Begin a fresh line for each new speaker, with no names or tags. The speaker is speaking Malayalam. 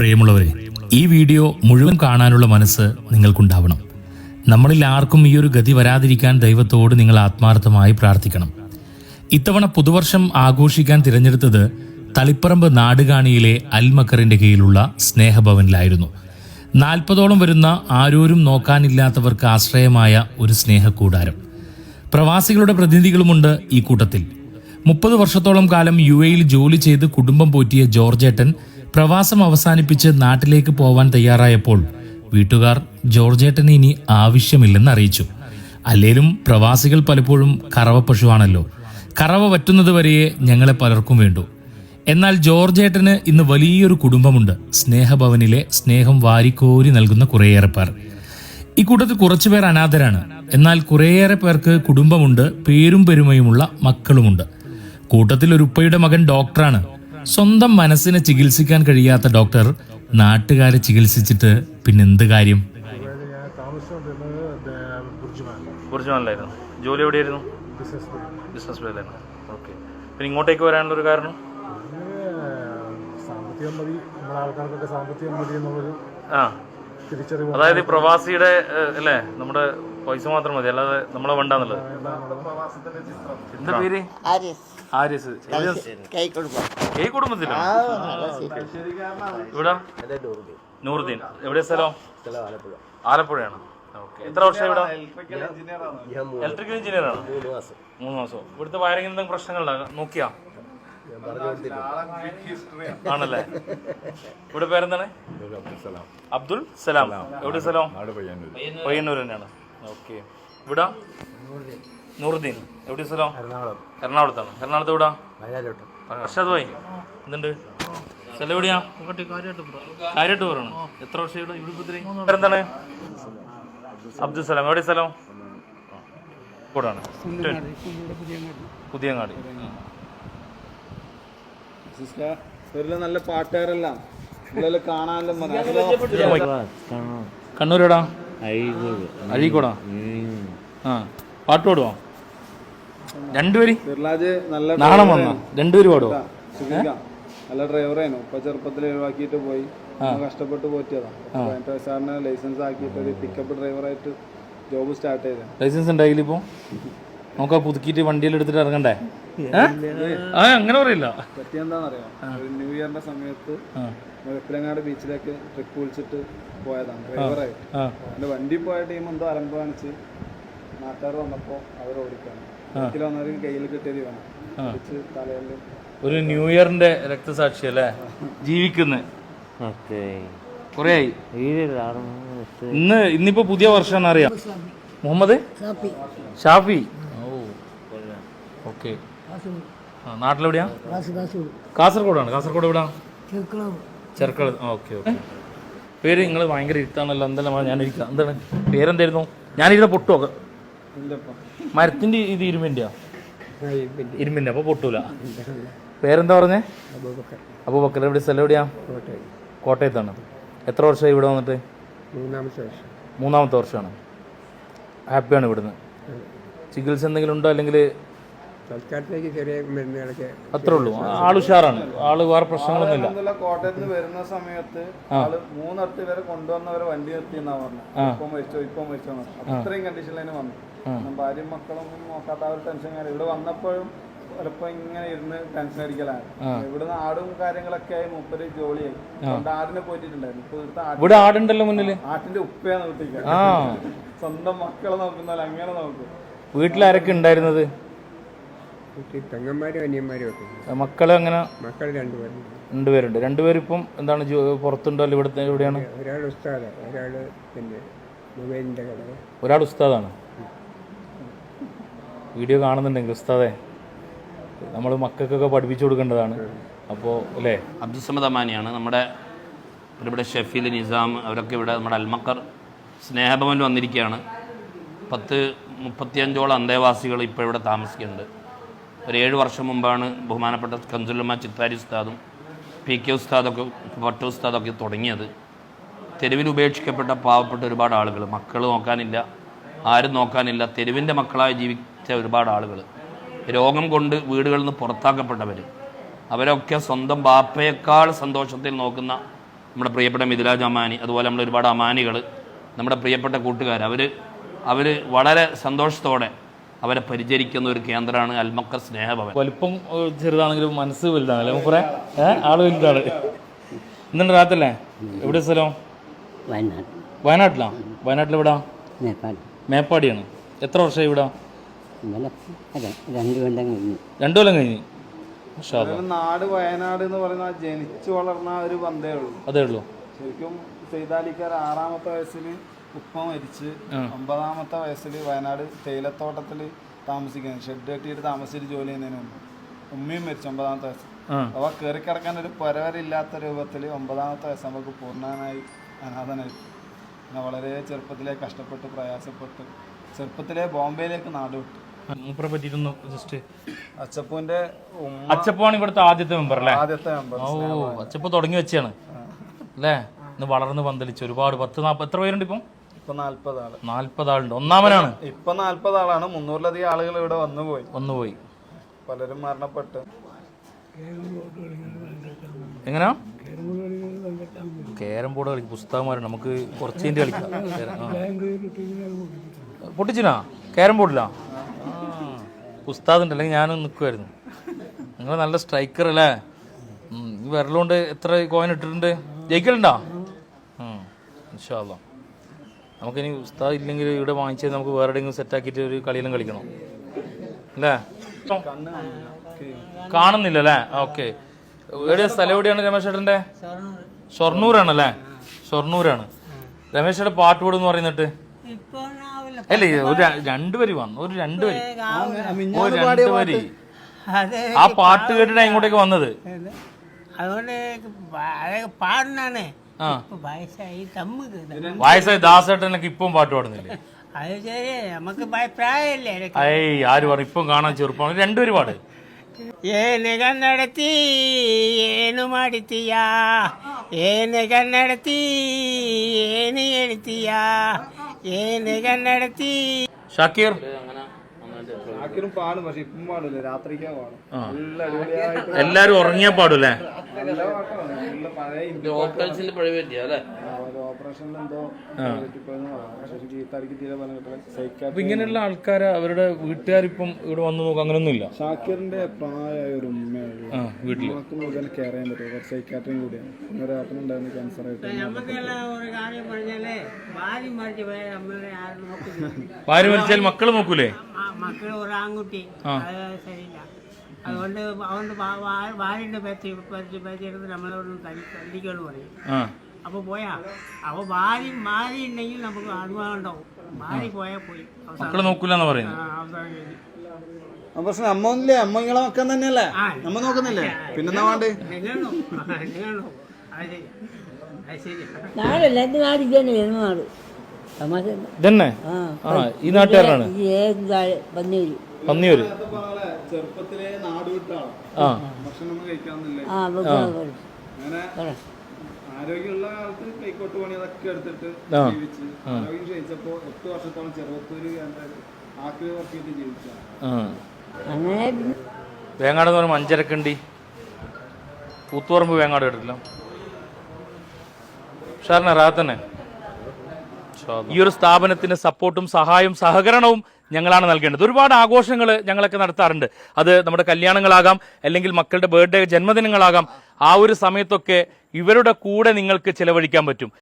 പ്രിയമുള്ളവരെ ഈ വീഡിയോ മുഴുവൻ കാണാനുള്ള മനസ്സ് നിങ്ങൾക്കുണ്ടാവണം. നമ്മളിൽ ആർക്കും ഈ ഒരു ഗതി വരാതിരിക്കാൻ ദൈവത്തോട് നിങ്ങൾ ആത്മാർത്ഥമായി പ്രാർത്ഥിക്കണം. ഇത്തവണ പുതുവർഷം ആഘോഷിക്കാൻ തിരഞ്ഞെടുത്തത് തളിപ്പറമ്പ് നാടുകാണിയിലെ അൽമക്കറിന്റെ കീഴിലുള്ള സ്നേഹഭവനിലായിരുന്നു. നാൽപ്പതോളം വരുന്ന ആരോരും നോക്കാനില്ലാത്തവർക്ക് ആശ്രയമായ ഒരു സ്നേഹക്കൂടാരം. പ്രവാസികളുടെ പ്രതിനിധികളുമുണ്ട് ഈ കൂട്ടത്തിൽ. മുപ്പത് വർഷത്തോളം കാലം യു എയിൽ ജോലി ചെയ്ത് കുടുംബം പോറ്റിയ ജോർജേട്ടൻ പ്രവാസം അവസാനിപ്പിച്ച് നാട്ടിലേക്ക് പോവാൻ തയ്യാറായപ്പോൾ വീട്ടുകാർ ജോർജേട്ടന് ഇനി ആവശ്യമില്ലെന്ന് അറിയിച്ചു. അല്ലേലും പ്രവാസികൾ പലപ്പോഴും കറവ പശുവാണല്ലോ. കറവ പറ്റുന്നത് വരെയേ ഞങ്ങളെ പലർക്കും വേണ്ടു. എന്നാൽ ജോർജേട്ടന് ഇന്ന് വലിയൊരു കുടുംബമുണ്ട്. സ്നേഹഭവനിലെ സ്നേഹം വാരിക്കോരി നൽകുന്ന കുറേയേറെ പേർ. ഇക്കൂട്ടത്തിൽ കുറച്ചുപേർ അനാഥരാണ്. എന്നാൽ കുറേയേറെ പേർക്ക് കുടുംബമുണ്ട് പേരും പെരുമയുമുള്ള മക്കളുമുണ്ട്. കൂട്ടത്തിൽ ഒരു ഉപ്പയുടെ മകൻ ഡോക്ടറാണ്. സ്വന്തം മനസ്സിനെ ചികിത്സിക്കാൻ കഴിയാത്ത ഡോക്ടർ നാട്ടുകാരെ ചികിത്സിച്ചിട്ട് പിന്നെന്ത് കാര്യം?
ഞാൻ താമസിച്ചുകൊണ്ടിരുന്നത് ബുർജുമാൻ
ബുർജുമാനിലായിരുന്നു ജോലി എവിടെയായിരുന്നു
ബിസിനസ്
ഓക്കെ പിന്നെ ഇങ്ങോട്ടേക്ക് വരാനുള്ള ഒരു കാരണം?
സാമ്പത്തികം മതി നമ്മുടെ ആൾക്കാർക്കൊക്കെ സാമ്പത്തികം മതി എന്നുള്ളൊരു
ആ.
തിരിച്ചറിവ്
അതായത് ഈ പ്രവാസിയുടെ അല്ലേ? നമ്മുടെ പൈസ മാത്രം മതി. അല്ലാതെ നമ്മളെ വേണ്ടാന്നുള്ളത്. എന്താ പേര്?
കൈ
ഇവിടെ നൂറുദ്ദീൻ. എവിടെ സ്ഥലം? ആലപ്പുഴയാണ്. ഓക്കെ. എത്ര വർഷം ഇവിടെ? ഇലക്ട്രിക്കൽ എഞ്ചിനീയർ ആണ്. മൂന്ന് മാസം. ഇവിടുത്തെ വയറിംഗ് എന്തെങ്കിലും പ്രശ്നങ്ങളുണ്ടോ നോക്കിയാ. ആണല്ലേ? ഇവിടെ പേരെന്താണ്? അബ്ദുൽ സലാം. എവിടെ സ്ഥലം? പയ്യന്നൂർ തന്നെയാണ്. ഓക്കെ. ഇവിടെ? നൂറുദ്ദീൻ. എവിടെ സ്ഥലം? എറണാകുളത്താണ്? എറണാകുളത്ത് എവിടാ? അർഷാദ് പോയി. എന്തുണ്ട്? സ്ഥലം എവിടെയാ? കാര്യമായിട്ട് പറയണം എത്ര വർഷം ഇവിടെ? ഇവിടെ എന്താണ് അബ്ദുൽ സലാം. എവിടെ സ്ഥലം? കൂടാണ് പുതിയങ്ങാടി.
നല്ല പാട്ടുകാരെല്ലാം.
കണ്ണൂരെടാ അഴീക്കോടാ. ആ. പാട്ട് പാടുവോ? രണ്ടുപേര്? നാണം വന്നോ? രണ്ടുപേര് പാടുവോ?
നല്ല ഡ്രൈവറായിരുന്നു ഇപ്പൊ ചെറുപ്പത്തിൽ ഒഴിവാക്കിയിട്ട് പോയി. കഷ്ടപ്പെട്ട് പോറ്റിയതാണ് പതിനെട്ട് ലൈസൻസ് ആക്കിയിട്ട് ഒരു പിക്കപ്പ് ഡ്രൈവറായിട്ട് ജോബ് സ്റ്റാർട്ട് ചെയ്തത്
ലൈസൻസ് ഉണ്ടായില്ല ഇപ്പൊ? നമുക്ക് പുതുക്കിയിട്ട് വണ്ടിയിൽ എടുത്തിട്ട് ഇറങ്ങണ്ടേ? ആ അങ്ങനെ പറയില്ല.
പറ്റിയെന്താണെന്നറിയാം ഒരു ന്യൂ ഇയറിന്റെ സമയത്ത്. വെപ്പിലങ്ങാട് ബീച്ചിലേക്ക് ട്രിപ്പ് വിളിച്ചിട്ട് പോയതാണ് ഡ്രൈവറായിട്ട് എന്റെ വണ്ടി പോയ ടീം എന്തോ അലമ്പ് കാണിച്ച് നാട്ടുകാർ വന്നപ്പോൾ അവർ ഓടിക്കാണ് കയ്യിൽ കിട്ടിയത്
ഒരു ന്യൂ ഇയറിന്റെ രക്തസാക്ഷി അല്ലേ? ജീവിക്കുന്ന. കുറേ ആയി ഇന്ന് ഇന്നിപ്പോ പുതിയ വർഷം അറിയാം. മുഹമ്മദ്? ഷാഫി. ഓ ഓക്കെ. നാട്ടിലെവിടെയാ? കാസർഗോഡാണ്. കാസർഗോഡ് എവിടാ? Cherkala okay okay. പേര് നിങ്ങൾ ഭയങ്കര ഇരുത്താണല്ലോ എന്തെല്ലാം ഞാൻ ഇരിക്കാം എന്താണ്? പേരെന്തായിരുന്നു? ഞാനിരുന്ന പൊട്ടുമൊക്കെ മരത്തിന്റെ ഇത് ഇരുമ്പിന്റെയാ? ഇരുമ്പിന്റെ. അപ്പൊ പൊട്ടൂല. പേരെന്താ പറഞ്ഞേ? അപ്പൊ ബക്കർ എവിടെ സ്ഥലം എവിടെയാ? കോട്ടയത്താണ്. എത്ര വർഷമായി ഇവിടെ വന്നിട്ട്?
മൂന്നാമത്തെ വർഷം.
മൂന്നാമത്തെ വർഷമാണ്. ഹാപ്പിയാണ് ഇവിടുന്ന്. ചികിത്സ എന്തെങ്കിലും ഉണ്ടോ? അല്ലെങ്കിൽ
തൽക്കാലത്തേക്ക് ചെറിയ മരുന്നുകളൊക്കെ
അത്രേ ഉള്ളൂ. ആൾ ഉഷാറാണ്. ആൾ വേറെ പ്രശ്നങ്ങളൊന്നുമില്ല.
കോട്ടയത്ത് നിന്ന് വരുന്ന സമയത്ത് ആൾ മൂന്നിടത്ത് വരെ കൊണ്ടുവന്നവരെ വണ്ടി നിർത്തി എന്നാ പറഞ്ഞു ഇപ്പൊ മരിച്ചോ ഇപ്പൊ മരിച്ചോ. അത്രയും കണ്ടീഷനിൽ തന്നെ വന്നു. ഭാര്യയും മക്കളൊന്നും നോക്കാത്ത ആ ഒരു ടെൻഷൻ കാര്യം ഇവിടെ വന്നപ്പോഴും ചിലപ്പോ ഇങ്ങനെ ഇരുന്ന് ടെൻഷൻ അടിക്കലാണ്. ഇവിടുന്ന് ആടും കാര്യങ്ങളൊക്കെ ആയി മുപ്പര് ജോലിയായി. അതുകൊണ്ട് ആടിനെ പോയിട്ടുണ്ടായിരുന്നു
ഇവിടെ ആടുണ്ടല്ലോ മുന്നിൽ
ആട്ടിന്റെ ഉപ്പയാണ് വീട്ടിൽ സ്വന്തം മക്കളെ നോക്കുന്നല്ല അങ്ങനെ നോക്കും.
വീട്ടിലാരൊക്കെ ഉണ്ടായിരുന്നത്?
പെങ്ങന്മാരും അനിയന്മാരും ഒക്കെ.
മക്കൾ അങ്ങനെ
മക്കൾ രണ്ടുപേരും
രണ്ടുപേരുണ്ട്. രണ്ടുപേരിപ്പം എന്താണ് പുറത്തുണ്ടോ അല്ല ഇവിടുത്തെ എവിടെയാണ്?
ഒരാൾ ഉസ്താദാണ് ഒരാൾ പിന്നെ കട
ഒരാൾ ഉസ്താദാണ്. വീഡിയോ കാണുന്നുണ്ടെങ്കിൽ ഉസ്താദെ നമ്മൾ മക്കൾക്കൊക്കെ പഠിപ്പിച്ചു കൊടുക്കേണ്ടതാണ്. അപ്പോൾ അല്ലേ?
അബ്ദുസമദ് അമാനിയാണ് നമ്മുടെ ഇവിടെ ഷെഫീൽ നിസാം അവരൊക്കെ ഇവിടെ നമ്മുടെ അൽമക്കർ സ്നേഹഭവനിൽ വന്നിരിക്കുകയാണ്. പത്ത് മുപ്പത്തിയഞ്ചോളം അന്തേവാസികൾ ഇപ്പോൾ ഇവിടെ താമസിക്കുന്നുണ്ട്. ഒരു ഏഴ് വർഷം മുമ്പാണ് ബഹുമാനപ്പെട്ട കഞ്ചുല്ലമ്മ ചിത്താരി ഉസ്താദും പി കെ ഉസ്താദൊക്കെ ഭട്ട ഉസ്താദൊക്കെ തുടങ്ങിയത്. തെരുവിൽ ഉപേക്ഷിക്കപ്പെട്ട പാവപ്പെട്ട ഒരുപാട് ആളുകൾ മക്കൾ നോക്കാനില്ല. ആരും നോക്കാനില്ല. തെരുവിന്റെ മക്കളായി ജീവിച്ച ഒരുപാട് ആളുകൾ രോഗം കൊണ്ട് വീടുകളിൽ നിന്ന് പുറത്താക്കപ്പെട്ടവർ അവരൊക്കെ സ്വന്തം ബാപ്പയേക്കാൾ സന്തോഷത്തിൽ നോക്കുന്ന നമ്മുടെ പ്രിയപ്പെട്ട മിഥിലാജ് അമാനി അതുപോലെ നമ്മൾ ഒരുപാട് അമാനികൾ നമ്മുടെ പ്രിയപ്പെട്ട കൂട്ടുകാർ അവർ അവർ വളരെ സന്തോഷത്തോടെ അവരെ പരിചരിക്കുന്ന ഒരു കേന്ദ്രമാണ് അൽമക്കർ സ്നേഹഭവൻ.
വലിപ്പം ചെറുതാണെങ്കിലും മനസ്സ് വലുതാണല്ലേ മുപ്പറേ കുറേ ആൾ വലുതാണ്. ഇന്നുണ്ട് രാത്തല്ലേ എവിടെ സ്ഥലം?
വയനാട്
വയനാട്ടിലാ? വയനാട്ടിലെവിടാ?
നേപ്പാൾ
മേപ്പാടിയാണ്. എത്ര വർഷമായി ഇവിടെ?
രണ്ട് കൊല്ലം കഴിഞ്ഞു.
രണ്ടു കൊല്ലം കഴിഞ്ഞ്.
നാട് വയനാട് എന്ന് പറയുന്ന ആ ജനിച്ചു വളർന്ന ഒരു ബന്ധേ ഉള്ളൂ.
അതേ ഉള്ളൂ.
ശരിക്കും സെയ്താലിക്കാർ ആറാമത്തെ വയസ്സിൽ ഉപ്പ മരിച്ച് ഒമ്പതാമത്തെ വയസ്സിൽ വയനാട് തേയിലത്തോട്ടത്തിൽ താമസിക്കുന്നത് ഷെഡ് കെട്ടിയിട്ട് താമസിച്ചിട്ട് ജോലി ചെയ്യുന്നതിന് മുമ്പ്. ഉമ്മയും മരിച്ചു ഒമ്പതാമത്തെ വയസ്സ്. അവ കയറി കിടക്കാൻ ഒരു പുരവരില്ലാത്ത രൂപത്തിൽ ഒമ്പതാമത്തെ വയസ്സ് നമുക്ക് പൂർണനായി അനാഥനായി. വളരെ ചെറുപ്പത്തിലെ കഷ്ടപ്പെട്ട് പ്രയാസപ്പെട്ട്. ചെറുപ്പത്തിലെ ബോംബെയിലേക്ക് നാട് വിട്ടു.
മൂപ്പറെ പറ്റിയിട്ടൊന്ന് ജസ്റ്റ്.
അച്ചപ്പൂന്റെ
അച്ചപ്പാണ് ഇവിടുത്തെ ആദ്യത്തെ മെമ്പർ അല്ലേ?
ആദ്യത്തെ മെമ്പർ
ഓ അച്ചപ്പ് തുടങ്ങി വെച്ചാണ് അല്ലേ? ഇന്ന് വളർന്ന് പന്തലിച്ച് ഒരുപാട് പത്ത് നാൽപ്പത് എത്ര പേരുണ്ട് ഇപ്പം?
ഇപ്പൊ നാല്പത് ആൾ
നാൽപ്പത് ആളുണ്ട് ഒന്നാമനാണ്.
ഇപ്പൊ നാല്പത് ആളാണ് മുന്നൂറിലധികം ആളുകൾ ഇവിടെ വന്നുപോയി
വന്നുപോയി.
പലരും മരണപ്പെട്ട്.
എങ്ങനെയാ ക്യാരം ബോർഡ് കളിക്കും. പുസ്തകന്മാരുണ്ട് നമുക്ക് കുറച്ച് കഴിഞ്ഞ് കളിക്കാം. കേരം-. പൊട്ടിച്ചിനാ? ക്യാരം ബോർഡിലാ? ഉസ്താദ് ഉണ്ട് അല്ലെങ്കിൽ ഞാനും നിൽക്കുമായിരുന്നു നിങ്ങൾ നല്ല സ്ട്രൈക്കർ അല്ലേ? വിരലുകൊണ്ട് എത്ര കോയിൻ ഇട്ടിട്ടുണ്ട്? ജയിക്കലുണ്ടോ? ഇൻഷാല്ല നമുക്കിനി ഉസ്താദ് ഇല്ലെങ്കിൽ ഇവിടെ വാങ്ങിച്ച് നമുക്ക് വേറെ എവിടെയെങ്കിലും സെറ്റാക്കിയിട്ട് ഒരു കളിയെല്ലാം കളിക്കണം. അല്ലേ? കാണുന്നില്ല അല്ലേ? ഓക്കെ എവിടെയാ സ്ഥലം എവിടെയാണ് രമേശ് ചേട്ടന്റെ ഷൊർണൂരാണല്ലേ ഷൊർണൂരാണ് രമേശയുടെ പാട്ട് പാടുന്ന് പറയുന്നിട്ട്? അല്ലേ ഒരു രണ്ടുപേര് വന്നു. ഒരു രണ്ടുപേര് ഒരു രണ്ടുപേര്
അതെ.
ആ പാട്ട് കേട്ടിട്ട് ഇങ്ങോട്ടേക്ക് വന്നത്?
അതുകൊണ്ട് പാടുന്നാണ്. വയസ്സായി
ദാസേട്ടനൊക്കെ ഇപ്പം പാട്ട് പാടുന്നില്ലേ?
അത് ശരി നമുക്ക് പ്രായമല്ലേ.
ആര് പറഞ്ഞു ഇപ്പം കാണാൻ ചെറുപ്പമാണ് രണ്ടുപേര് പാട്.
ಏನೆಗನ್ನಡತಿ ಏನು ಮಾಡಿತೀಯಾ? ಏನೆಗನ್ನಡತಿ ಏನು ಹೇಳ್ತೀಯಾ? ಏನೆಗನ್ನಡತಿ
ಶಾಕೀರ್.
ആക്കിനും പാടും പക്ഷെ ഇപ്പം പാടില്ല. രാത്രിക്കാ പാടും.
ആ.
നല്ല അടിപൊളിയായിട്ട്
എല്ലാരും ഉറങ്ങിയാ പാടൂലേ
നല്ല പാട്ടാണ്. നല്ല പഴയ ഹിന്ദി
ഓപ്പറേഷനിൽ പഴി പറ്റിയ അല്ലേ?
ആ, ഒരു ഓപ്പറേഷനിൽ എന്തോ. പക്ഷെ തീരെ
അപ്പൊ ഇങ്ങനെയുള്ള ആൾക്കാര് അവരുടെ വീട്ടുകാരിപ്പം ഇവിടെ വന്നു നോക്കും അങ്ങനൊന്നും ഇല്ല
ഷാക്കിറിന്റെ പ്രായമായ ഒരു ഉമ്മയാണ്
ആ വീട്ടിൽ.
നമുക്ക് മുതൽ കെയർ ചെയ്യാൻ പറ്റും. ഒരു സൈക്കാട്രിയും കൂടിയാണ്. പിന്നെ ഒരു ഏട്ടനുണ്ടായിരുന്നു ക്യാൻസർ ആയിട്ട്
നമുക്കെല്ലാം ഒരു കാര്യം പറഞ്ഞാലേ നമ്മളെ ആരും
ഭാര്യ മരിച്ചാൽ മക്കൾ നോക്കൂലേ?
മക്കൾ ഒരു ആൺകുട്ടി. അത് ശരിയില്ല. അതുകൊണ്ട് അതുകൊണ്ട് ഭാര്യന്റെ പറ്റി പറ്റി പറ്റിയെടുത്ത് നമ്മളോട് തല്ലി തല്ലിക്കൊണ്ട് പറയും അപ്പോൾ പോയാ. അപ്പോൾ ഭാര്യ ഭാര്യ ഉണ്ടെങ്കിൽ നമുക്ക് അനുഭവമുണ്ടാവും ഭാര്യ പോയാൽ പോയി
മക്കളെ നോക്കൂലെന്ന്
പറയുന്നു.
പറയുന്നത്
അവസാനം.
പക്ഷെ അമ്മ ഒന്നില്ലേ അമ്മ നിങ്ങളെ മക്കം തന്നെയല്ലേ? അമ്മ നോക്കുന്നില്ലേ? പിന്നെന്താ വേണ്ടേ?
അത് ശരി. അത് ശരി.
നാടല്ല വരുന്ന നാട്
ഇതന്നെ?
ആ
ആ ഈ നാട്ടുകാരനാണ്?
പന്നിയൂര്.
ആരോഗ്യമുള്ള കാലത്ത് കൈക്കോട്ട് പണി അതൊക്കെ എടുത്തിട്ട് ജീവിച്ച് ആരോഗ്യം ക്ഷയിച്ചപ്പോ എട്ട് വർഷത്തോളം ചെറുപ്പത്തൂര് ആക്കി വർക്ക് ചെയ്ത് ജീവിച്ചാണ്
ആ.
അങ്ങനെ
വേങ്ങാട് എന്ന് പറയുമ്പോൾ അഞ്ചരക്കണ്ടി കൂത്തുപറമ്പ് വേങ്ങാട് കേട്ടിട്ടില്ല. ഷാറിനെ റാത്തന്നെ? ഈ ഒരു സ്ഥാപനത്തിന് സപ്പോർട്ടും സഹായവും സഹകരണവും ഞങ്ങളാണ് നൽകേണ്ടത്. ഒരുപാട് ആഘോഷങ്ങൾ ഞങ്ങളൊക്കെ നടത്താറുണ്ട്. അത് നമ്മുടെ കല്യാണങ്ങളാകാം അല്ലെങ്കിൽ മക്കളുടെ ബർത്ത്ഡേ ജന്മദിനങ്ങളാകാം. ആ ഒരു സമയത്തൊക്കെ ഇവരുടെ കൂടെ നിങ്ങൾക്ക് ചിലവഴിക്കാൻ പറ്റും.